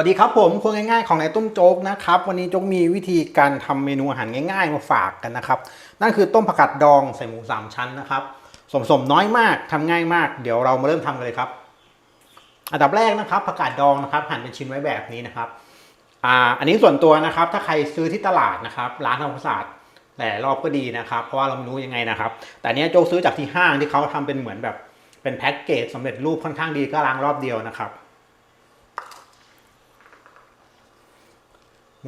วัสดีครับผมครัวง่ายๆของนายต้มโจ๊กนะครับวันนี้โจ๊กมีวิธีการทำเมนูอาหารง่าย ๆ มาฝากกันนะครับ นั่นคือต้มผักกาดดองใส่หมูสามชั้นนะครับสมสมน้อยมากทำง่ายมาก เดี๋ยวเรามาเริ่มทำกันเลยครับ อันดับแรกนะครับผักกาดดองนะครับหั่นเป็นชิ้นไว้แบบนี้นะครับอ่าอันนี้ส่วนตัวนะครับ ถ้าใครซื้อที่ตลาดนะครับร้านทำความสะอาดหลายรอบก็ดีนะครับ เพราะว่าเราไม่รู้ยังไงนะครับ แต่เนี้ยโจ๊กซื้อจากที่ห้างที่เขาทำเป็นเหมือนแบบเป็นแพ็กเกจสำเร็จรูปค่อนข้างดีก็ล้างรอบเดียวนะครับ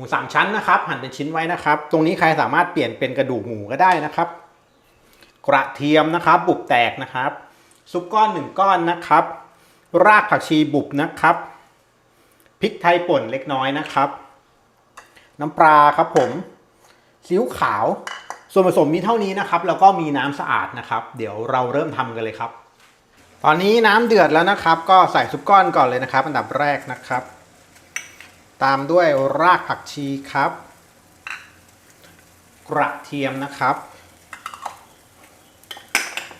มูสามชั้นนะครับ หั่นเป็นชิ้นไว้นะครับ ตรงนี้ใครสามารถเปลี่ยนเป็นกระดูกหมูก็ได้นะครับ กระเทียมนะครับ บุบแตกนะครับ ซุปก้อนหนึ่งก้อนนะครับ รากผักชีบุบนะครับพริกไทยป่นเล็กน้อยนะครับ น้ำปลาครับผมซีอิ๊วขาว ส่วนผสมมีเท่านี้นะครับ แล้วก็มีน้ำสะอาดนะครับ เดี๋ยวเราเริ่มทำกันเลยครับ ตอนนี้น้ำเดือดแล้วนะครับ ก็ใส่ซุปก้อนก่อนเลยนะครับ อันดับแรกนะครับ ตามด้วยรากผักชีครับ กระเทียมนะครับ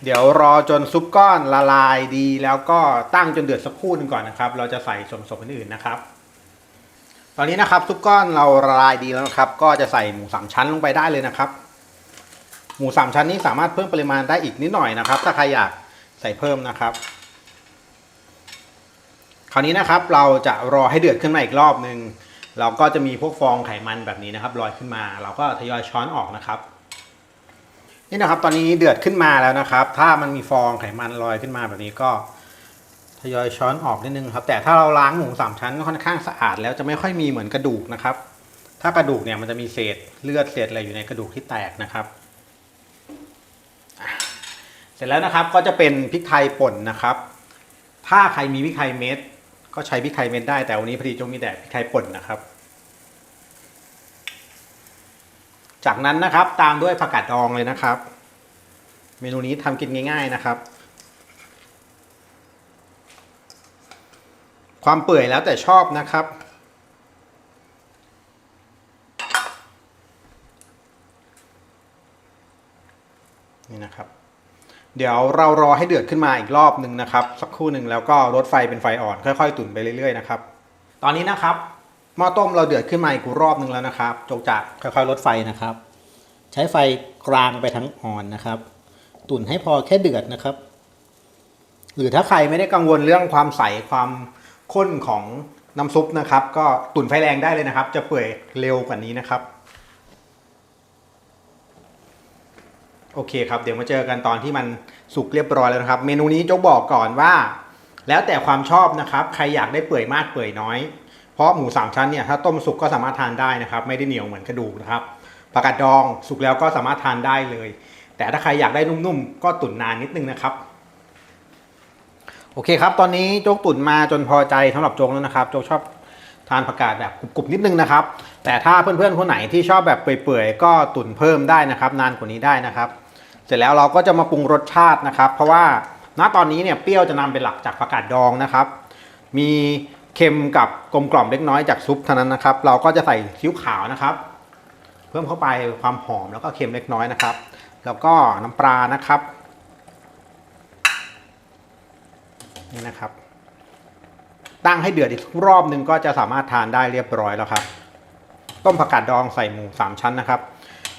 เดี๋ยวรอจนซุปก้อนละลายดี แล้วก็ตั้งจนเดือดสักครู่หนึงก่อนนะครับ เราจะใส่ส่วนผสมอื่นๆนะครับ ตอนนี้นะครับซุปก้อนเราละลายดีแล้วนะครับ ก็จะใส่หมูสามชั้นลงไปได้เลยนะครับ หมูสามชั้นนี้สามารถเพิ่มปริมาณได้อีกนิดหน่อยนะครับ ถ้าใครอยากใส่เพิ่มนะครับคราวนี้นะครับเราจะรอให้เดือดขึ้นมาอีกรอบหนึ่ง เราก็จะมีพวกฟองไขมันแบบนี้นะครับลอยขึ้นมา เราก็ทยอยช้อนออกนะครับ นี่นะครับตอนนี้เดือดขึ้นมาแล้วนะครับ ถ้ามันมีฟองไขมันลอยขึ้นมาแบบนี้ก็ทยอยช้อนออกนิดนึงครับ แต่ถ้าเราล้างหมูสามชั้นค่อนข้างสะอาดแล้วจะไม่ค่อยมีเหมือนกระดูกนะครับ ถ้ากระดูกเนี่ยมันจะมีเศษเลือดเศษอะไรอยู่ในกระดูกที่แตกนะครับ เสร็จแล้วนะครับก็จะเป็นพริกไทยป่นนะครับ ถ้าใครมีพริกไทยเม็ด ก็ใช้พริกไทยเม็ดได้แต่วันนี้พอดีจงมีแต่พริกไทยป่นนะครับ จากนั้นนะครับตามด้วยผักกาดดองเลยนะครับ เมนูนี้ทำกินง่าย ๆนะครับ ความเปื่อยแล้วแต่ชอบนะครับนี่นะครับ เดี๋ยวเรารอให้เดือดขึ้นมาอีกรอบหนึ่งนะครับ สักครู่หนึ่งแล้วก็ลดไฟเป็นไฟอ่อน ค่อย ๆ ตุ๋นไปเรื่อยๆนะครับตอนนี้นะครับหม้อต้มเราเดือดขึ้นมาอีกรอบหนึ่งแล้วนะครับจงจะค่อยๆลดไฟนะครับ ใช้ไฟกลางไปทั้งอ่อนนะครับ ตุ๋นให้พอแค่เดือดนะครับ หรือถ้าใครไม่ได้กังวลเรื่องความใสความข้นของน้ำซุปนะครับ ก็ตุ๋นไฟแรงได้เลยนะครับ จะเปื่อยเร็วกว่านี้นะครับ โอเคครับ เดี๋ยวมาเจอกันตอนที่มันสุกเรียบร้อยแล้วนะครับ เมนูนี้โจ๊กบอกก่อนว่า แล้วแต่ความชอบนะครับ ใครอยากได้เปื่อยมากเปื่อยน้อย เพราะหมูสามชั้นเนี่ยถ้าต้มสุกก็สามารถทานได้นะครับ ไม่ได้เหนียวเหมือนกระดูกนะครับผักกาดดองสุกแล้วก็สามารถทานได้เลย แต่ถ้าใครอยากได้นุ่มๆก็ตุ๋นนานนิดนึงนะครับ โอเคครับ ตอนนี้โจ๊กตุ๋นมาจนพอใจสำหรับโจ๊กแล้วนะครับโจ๊กชอบทานผักกาดแบบกรุบๆนิดนึงนะครับ แต่ถ้าเพื่อนๆคนไหนที่ชอบแบบเปื่อยๆก็ตุ๋นเพิ่มได้นะครับ นานกว่านี้ได้นะครับ เสร็จแล้วเราก็จะมาปรุงรสชาตินะครับ เพราะว่าณตอนนี้เนี่ยเปรี้ยวจะนำเป็นหลักจากผักกาดดองนะครับ มีเค็มกับกลมกล่อมเล็กน้อยจากซุปเท่านั้นนะครับ เราก็จะใส่ซีอิ๊วขาวนะครับ เพิ่มเข้าไปความหอมแล้วก็เค็มเล็กน้อยนะครับ แล้วก็น้ำปลานะครับนี่นะครับ ตั้งให้เดือดอีกรอบนึงก็จะสามารถทานได้เรียบร้อยแล้วครับ ต้มผักกาดดองใส่หมูสามชั้นนะครับ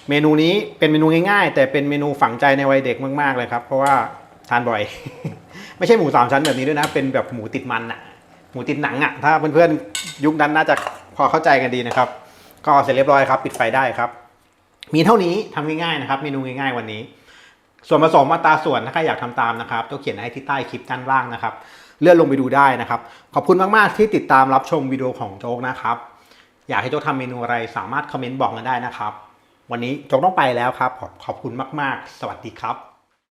เมนูนี้เป็นเมนูง่ายๆ แต่เป็นเมนูฝังใจในวัยเด็กมากๆเลยครับ เพราะว่าทานบ่อย ไม่ใช่หมูสามชั้นแบบนี้ด้วยนะ เป็นแบบหมูติดมันอะหมูติดหนังอะถ้าเพื่อนๆยุคนั้นน่าจะพอเข้าใจกันดีนะครับ ก็เสร็จเรียบร้อยครับ ปิดไฟได้ครับ มีเท่านี้ทำง่ายๆนะครับ เมนูง่าย ๆ วันนี้ ส่วนผสมอัตราส่วนถ้าใครอยากทำตามนะครับต้องเขียนให้ที่ใต้คลิปด้านล่างนะครับเลื่อนลงไปดูได้นะครับ ขอบคุณมากๆที่ติดตามรับชมวิดีโอของโจ๊กนะครับ อยากให้โจ๊กทำเมนูอะไรสามารถคอมเมนต์บอกกันได้นะครับ วันนี้โจ๊กต้องไปแล้วครับ ขอบคุณมาก ๆ สวัสดีครับ